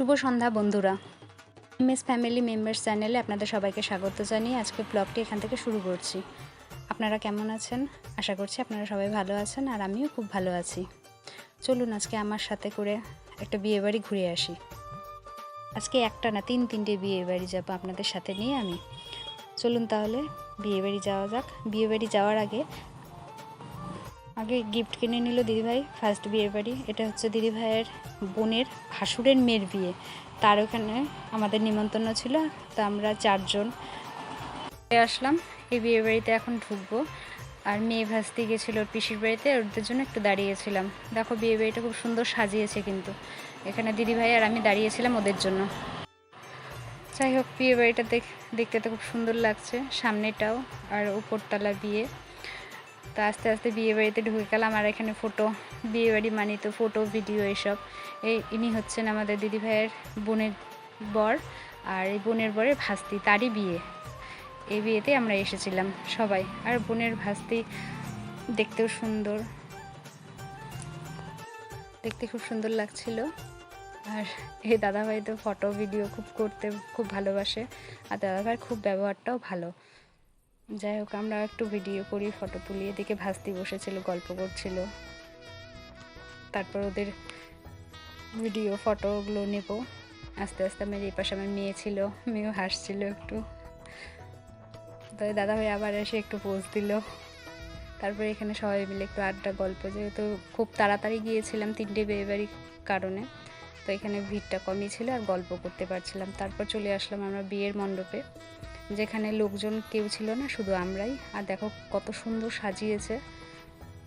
শুভ সন্ধ্যা, বন্ধুরা। MS family members চ্যানেলে আপনাদের সবাইকে স্বাগত জানিয়ে আজকে ব্লগটি এখান থেকে শুরু করছি। আপনারা কেমন আছেন? আশা করছি আপনারা সবাই ভালো আছেন আর আমিও খুব ভালো আছি। চলুন আজকে আমার সাথে করে একটা বিয়ে বাড়ি ঘুরে আসি। আজকে একটা না তিন তিনটে বিয়ে বাড়ি যাব আপনাদের সাথে নিয়ে আমি। চলুন তাহলে বিয়ে বাড়ি যাওয়া যাক। বিয়ে বাড়ি যাওয়ার আগে আগে গিফট কিনে নিল দিদিভাই ফার্স্ট বিয়ের বাড়ি। এটা হচ্ছে দিদিভাইয়ের বোনের ভাসুরের মেয়ের বিয়ে। তার ওখানে আমাদের নিমন্ত্রণ ছিল, তো আমরা চারজন আসলাম। এই বিয়ে বাড়িতে এখন ঢুকবো। আর মেয়ে ভাসতে গেছিল ওর পিসির বাড়িতে ওদের জন্য একটু দাঁড়িয়েছিলাম। দেখো বিয়ে বাড়িটা খুব সুন্দর সাজিয়েছে কিন্তু। এখানে দিদিভাই আর আমি দাঁড়িয়েছিলাম ওদের জন্য। যাই হোক বিয়ে বাড়িটা দেখ দেখতে তো খুব সুন্দর লাগছে। সামনেটাও আর উপরতলা বিয়ে। তো আস্তে আস্তে বিয়ে বাড়িতে ঢুকে গেলাম আর এখানে ফটো বিয়ে বাড়ি মানি তো ফটো ভিডিও এসব। এই ইনি হচ্ছেন আমাদের দিদি ভাইয়ের বোনের বর আর এই বোনের বরের ভাস্তি, তারই বিয়ে। এই বিয়েতে আমরা এসেছিলাম সবাই। আর বোনের ভাস্তি দেখতেও সুন্দর। দেখতে খুব সুন্দর লাগছিল। আর এই দাদাভাই তো ফটো ভিডিও খুব করতে খুব ভালোবাসে। আর দাদাভাইয়ের খুব ব্যবহারটাও ভালো। যাই হোক, আমরা একটু ভিডিও করি ফটো তুলি এদিকে ভাস্তি বসেছিল, গল্প করছিল। তারপর ওদের ভিডিও ফটোগুলো নেব। আস্তে আস্তে আমার এই পাশে আমার মেয়ে ছিল, মেয়েও হাসছিল একটু। তো দাদা ভাই আবার এসে একটু পোজ দিল। তারপরে এখানে সবাই মিলে একটু আড্ডা, গল্প। যেহেতু খুব তাড়াতাড়ি গিয়েছিলাম তিনটে বিয়ে বাড়ির কারণে, তো এখানে ভিড়টা কমই ছিল আর গল্প করতে পারছিলাম। তারপর চলে আসলাম আমরা বিয়ের মণ্ডপে। যেখানে লোকজন কেউ ছিল না, শুধু আমরাই। আর দেখো কত সুন্দর সাজিয়েছে।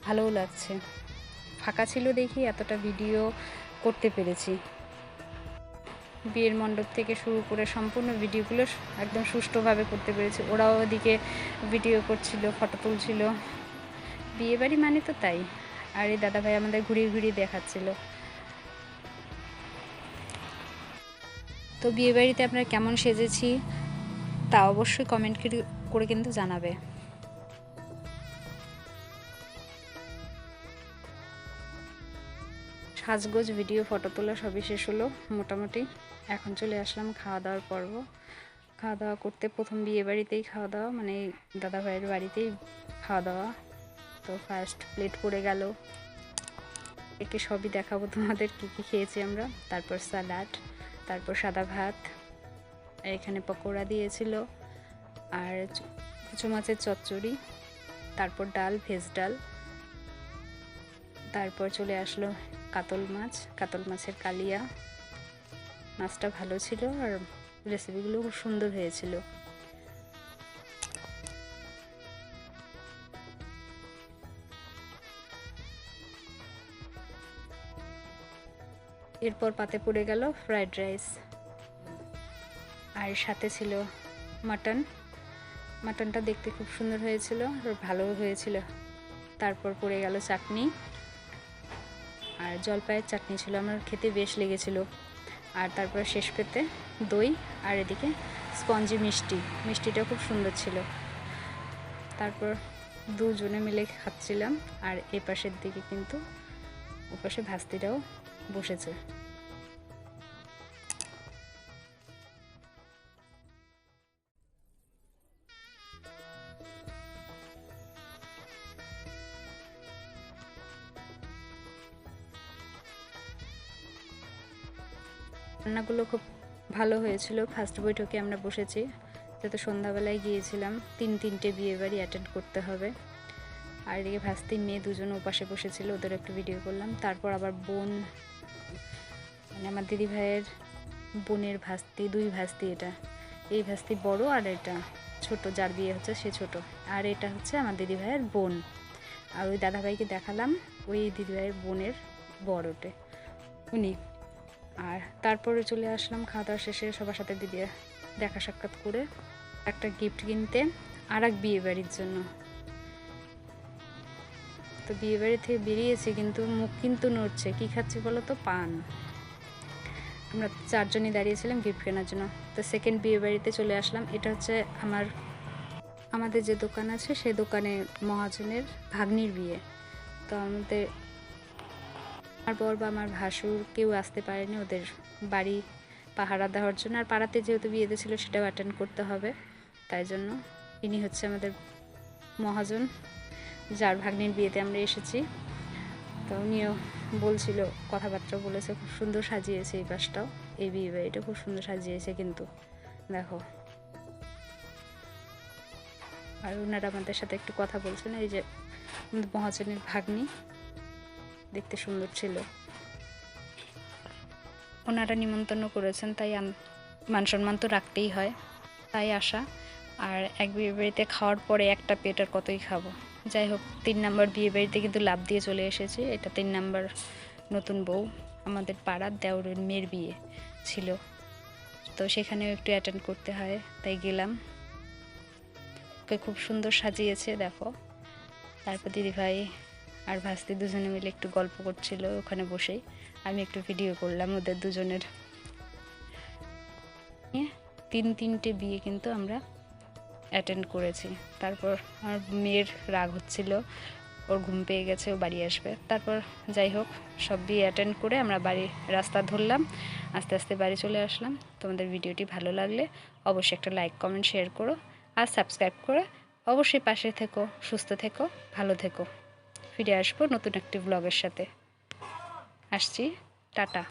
ভালোও লাগছে। ফাঁকা ছিল দেখি, এতটা ভিডিও করতে পেরেছি। বিয়ের মণ্ডপ থেকে শুরু করে সম্পূর্ণ ভিডিওগুলো একদম সুষ্ঠুভাবে করতে পেরেছি। ওরাও ওদিকে ভিডিও করছিল, ফটো তুলছিল। বিয়ে বাড়ি মানে তো তাই। আর এই দাদাভাই আমাদের ঘুরিয়ে ঘুরিয়ে দেখাচ্ছিল। তো বিয়ে বাড়িতে আপনারা কেমন সেজেছি? তা অবশ্যই কমেন্ট করে কিন্তু জানাবে। সাজগোজ ভিডিও ফটো তোলা সবই শেষ হলো মোটামুটি। এখন চলে আসলাম খাওয়া দাওয়ার পর্ব। খাওয়া দাওয়া করতে প্রথম বিয়ে বাড়িতেই খাওয়া দাওয়া মানে দাদা ভাইয়ের বাড়িতেই খাওয়া দাওয়া তো ফার্স্ট প্লেট পড়ে গেল। একে সবই দেখাবো তোমাদের কী কী খেয়েছি আমরা। তারপর স্যালাড তারপর সাদা ভাত এখানে পকোড়া দিয়েছিল আর কুচো মাছের চচ্চড়ি, তারপর ডাল, ভেজ ডাল, তারপর চলে আসলো কাতল মাছ, কাতল মাছের কালিয়া। মাছটা ভালো ছিল আর রেসিপিগুলো খুব সুন্দর হয়েছিল। এরপর পাতে পড়ে গেল ফ্রাইড রাইস। আর সাথে ছিল মাটন। মাটনটা দেখতে খুব সুন্দর হয়েছিল, আর ভালো হয়েছিল। তারপর পড়ে গেল চাটনি। আর জলপাইয়ের চাটনি ছিল, আমার খেতে বেশ লেগেছিল। আর তারপর শেষ পেতে দই, আর এদিকে স্পঞ্জি মিষ্টি। মিষ্টিটা খুব সুন্দর ছিল। তারপর দুজনে মিলে খাচ্ছিলাম, আর এ পাশের দিকে কিন্তু ওপাশে ভাস্তিটাও বসেছে। রান্নাগুলো খুব ভালো হয়েছিল। ফার্স্ট বৈঠকে আমরা বসেছি। যেহেতু সন্ধ্যাবেলায় গিয়েছিলাম। তিন, তিনটে বিয়ে বাড়ি অ্যাটেন্ড করতে হবে। আর এদিকে ভাস্তি মেয়ে দুজন ওপাশে বসেছিল, ওদের একটু ভিডিও করলাম। তারপর আবার বোন মানে আমার দিদি ভাইয়ের বোনের ভাস্তি, দুই ভাস্তি এটা। এই ভাস্তি বড় আর এটা ছোট, যার বিয়ে হচ্ছে সে ছোট। আর এটা হচ্ছে আমার দিদি ভাইয়ের বোন। আর ওই দাদাভাইকে দেখালাম, ওই দিদি ভাইয়ের বোনের বড় ওটে উনি আর তারপরে চলে আসলাম, খাওয়া দাওয়া শেষে সবার সাথে দিদি দেখা সাক্ষাৎ করে একটা গিফট কিনতে আর এক বিয়ে বাড়ির জন্য। তো বিয়ে বাড়ি থেকে বেরিয়েছি কিন্তু মুখ কিন্তু নড়ছে। কী খাচ্ছি বলো তো পান। আমরা চারজনই দাঁড়িয়েছিলাম গিফট কেনার জন্য। তো সেকেন্ড বিয়ে বাড়িতে চলে আসলাম। এটা হচ্ছে আমার, আমাদের যে দোকান আছে, সেই দোকানে মহাজনের ভাগ্নির বিয়ে। তো আমাদের আমার বর বা আমার ভাসুর কেউ আসতে পারেনি, ওদের বাড়ি পাহারা দেওয়ার জন্য। আর পাড়াতে যেহেতু বিয়েতে ছিল সেটাও অ্যাটেন্ড করতে হবে। তাই জন্য ইনি হচ্ছে আমাদের মহাজন, যার ভাগ্নির বিয়েতে আমরা এসেছি। তো উনিও বলছিল কথাবার্তা বলেছে, খুব সুন্দর সাজিয়েছে এই পাশটাও এই বিয়ে বাড়িটা খুব সুন্দর সাজিয়েছে কিন্তু, দেখো। আর ওনারা আমাদের সাথে একটু কথা বলছেন, এই যে মহাজনের ভাগ্নি। দেখতে সুন্দর ছিল। ওনারা নিমন্ত্রণ করেছেন, তাই মান সম্মান তো রাখতেই হয়। তাই আসা আর এক বিয়ে বাড়িতে খাওয়ার পরে একটা পেট আর কতই খাব। যাই হোক, তিন নাম্বার বিয়ে বাড়িতে কিন্তু লাভ দিয়ে চলে এসেছি। এটা তিন নাম্বার নতুন বউ, আমাদের পাড়ার দেওরের মেয়ের বিয়ে ছিল। তো সেখানেও একটু অ্যাটেন্ড করতে হয়, তাই গেলাম। ওকে খুব সুন্দর সাজিয়েছে, দেখো। তারপর দিদিভাই আর ভাস্তি দুজনে মিলে একটু গল্প করছিল ওখানে বসেই। আমি একটু ভিডিও করলাম ওদের দুজনের। তিন তিনটে বিয়ে কিন্তু আমরা অ্যাটেন্ড করেছি। তারপর আমার মেয়ের রাগ হচ্ছিল, ওর ঘুম পেয়ে গেছে, ও বাড়ি আসবে। তারপর যাই হোক, সব বিয়ে অ্যাটেন্ড করে আমরা বাড়ি, রাস্তা ধরলাম, আস্তে আস্তে বাড়ি চলে আসলাম। তোমাদের ভিডিওটি ভালো লাগলে অবশ্যই একটা লাইক কমেন্ট শেয়ার করো আর সাবস্ক্রাইব করে। অবশ্যই পাশে থেকো, সুস্থ থেকো, ভালো থেকো। ফিরে আসব নতুন একটি ব্লগের সাথে। আসছি টাটা।